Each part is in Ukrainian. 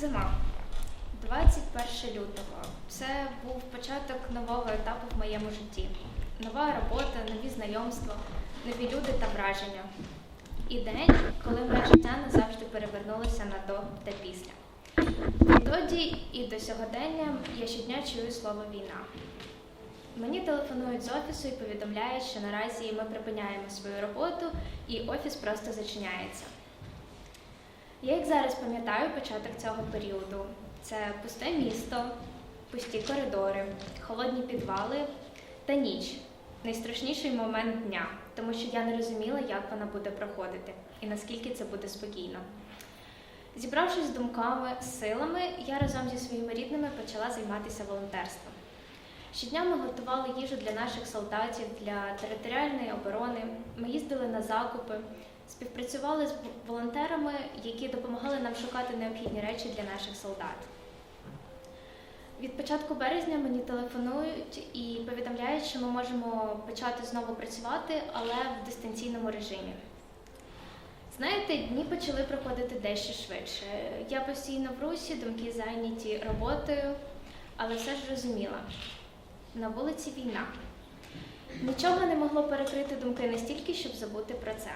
Зима. 21 лютого. Це був початок нового етапу в моєму житті. Нова робота, нові знайомства, нові люди та враження. І день, коли моє життя назавжди перевернулося на до та після. Відтоді і до сьогодення я щодня чую слово війна. Мені телефонують з офісу і повідомляють, що наразі ми припиняємо свою роботу і офіс просто зачиняється. Я як зараз пам'ятаю початок цього періоду. Це пусте місто, пусті коридори, холодні підвали та ніч. Найстрашніший момент дня, тому що я не розуміла, як вона буде проходити і наскільки це буде спокійно. Зібравшись з думками, силами, я разом зі своїми рідними почала займатися волонтерством. Щодня ми готували їжу для наших солдатів, для територіальної оборони. Ми їздили на закупи, співпрацювали з волонтерами, які допомагали нам шукати необхідні речі для наших солдат. Від початку березня мені телефонують і повідомляють, що ми можемо почати знову працювати, але в дистанційному режимі. Знаєте, дні почали проходити дещо швидше. Я постійно в русі, думки зайняті роботою, але все ж розуміла. На вулиці війна. Нічого не могло перекрити думки настільки, щоб забути про це.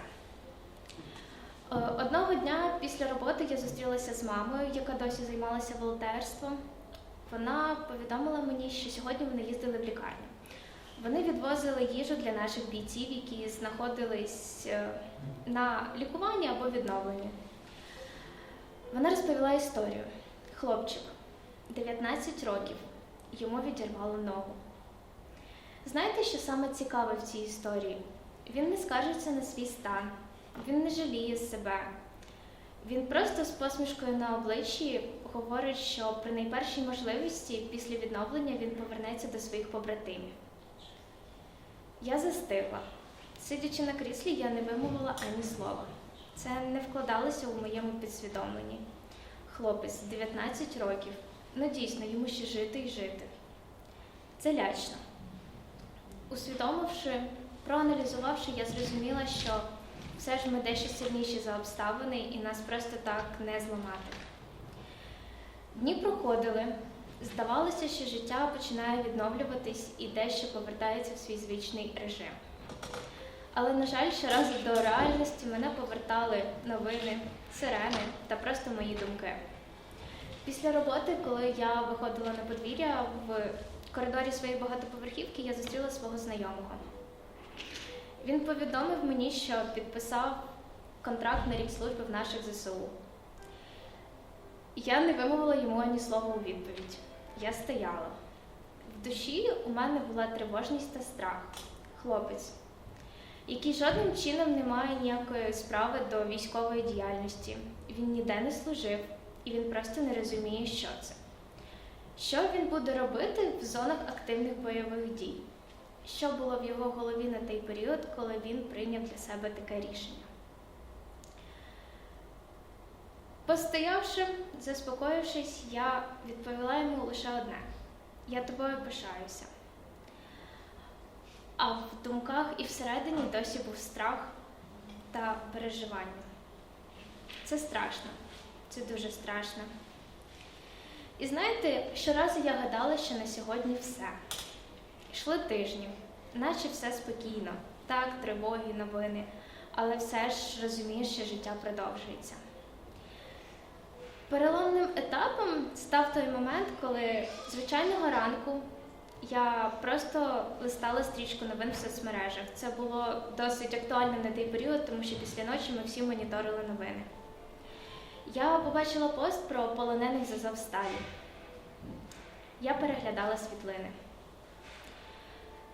Е, Одного дня після роботи я зустрілася з мамою, яка досі займалася волонтерством. Вона повідомила мені, що сьогодні вони їздили в лікарню. Вони відвозили їжу для наших бійців, які знаходились е, на лікуванні або відновленні. Вона розповіла історію. Хлопчик, 19 років, йому відірвало ногу. Знаєте, що саме цікаве в цій історії? Він не скаржиться на свій стан, він не жаліє себе. Він просто з посмішкою на обличчі говорить, що при найпершій можливості після відновлення він повернеться до своїх побратимів. Я застигла. Сидячи на кріслі, я не вимовила ані слова. Це не вкладалося у моєму підсвідомленні. Хлопець 19 років. Ну дійсно, йому ще жити і жити. Це лячно. Усвідомивши, проаналізувавши, я зрозуміла, що все ж ми дещо сильніші за обставини і нас просто так не зламати. Дні проходили. Здавалося, що життя починає відновлюватись і дещо повертається в свій звичний режим. Але, на жаль, щоразу до реальності мене повертали новини, сирени та просто мої думки. Після роботи, коли я виходила на подвір'я в коридорі своєї багатоповерхівки, я зустріла свого знайомого. Він повідомив мені, що підписав контракт на рік служби в наших ЗСУ. Я не вимовила йому ані слова у відповідь. Я стояла. В душі у мене була тривожність та страх. Хлопець, який жодним чином не має ніякої справи до військової діяльності. Він ніде не служив, і він просто не розуміє, що це. Що він буде робити в зонах активних бойових дій? Що було в його голові на той період, коли він прийняв для себе таке рішення? Постоявши, заспокоївшись, я відповіла йому лише одне: я тобою пишаюся. А в думках і всередині досі був страх та переживання. Це страшно, це дуже страшно. І знаєте, щоразу я гадала, що на сьогодні все. Йшли тижні, наче все спокійно, так, тривоги, новини, але все ж розумієш, що життя продовжується. Переломним етапом став той момент, коли звичайного ранку я просто листала стрічку новин в соцмережах. Це було досить актуально на той період, тому що після ночі ми всі моніторили новини. Я побачила пост про полонених з Азовсталі. Я переглядала світлини.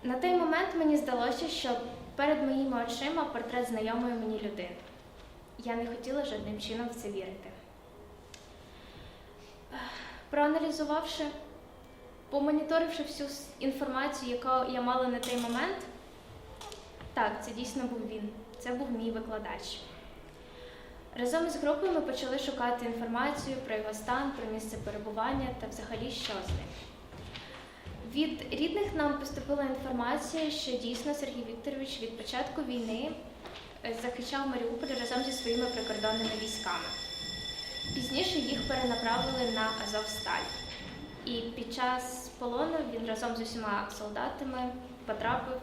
На той момент мені здалося, що перед моїми очима портрет знайомої мені людини. Я не хотіла жодним чином в це вірити. Проаналізувавши, помоніторивши всю інформацію, яку я мала на той момент, так, це дійсно був він. Це був мій викладач. Разом із групою ми почали шукати інформацію про його стан, про місце перебування та взагалі що з ним. Від рідних нам поступила інформація, що дійсно Сергій Вікторович від початку війни е, захищав Маріуполь разом зі своїми прикордонними військами. Пізніше їх перенаправили на Азовсталь. І під час полону він разом з усіма солдатами потрапив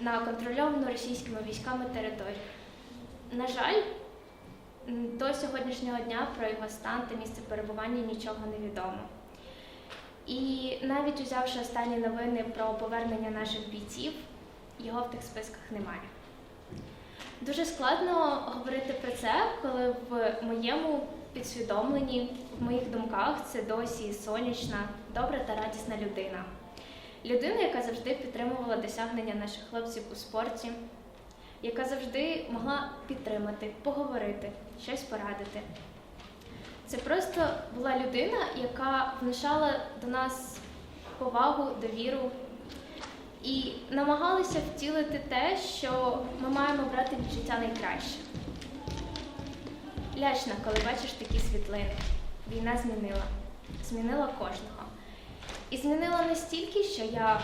на контрольовану російськими військами територію. На жаль, до сьогоднішнього дня про його стан та місце перебування нічого не відомо. І навіть узявши останні новини про повернення наших бійців, його в тих списках немає. Дуже складно говорити про це, коли в моєму підсвідомленні, в моїх думках це досі сонячна, добра та радісна людина. Людина, яка завжди підтримувала досягнення наших хлопців у спорті, яка завжди могла підтримати, поговорити, щось порадити. Це просто була людина, яка внушала до нас повагу, довіру і намагалися втілити те, що ми маємо брати від життя найкраще. Лячно, коли бачиш такі світлини. Війна змінила, змінила кожного. І змінила настільки, що я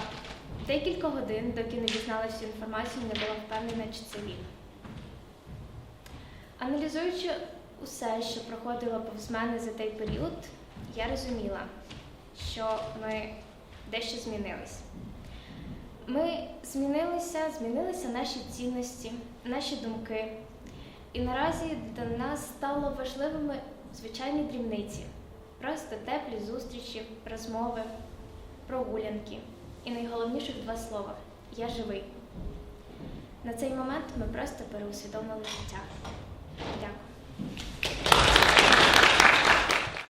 декілька годин, доки не дізналася інформацію, не була впевнена, чи це він. Аналізуючи усе, що проходило повз мене за той період, я розуміла, що ми дещо змінились. Ми змінилися, змінилися наші цінності, наші думки. І наразі для нас стало важливими звичайні дрібниці, просто теплі зустрічі, розмови, прогулянки. І найголовніших два слова я живий. На цей момент ми просто переусвідомили життя. Дякую.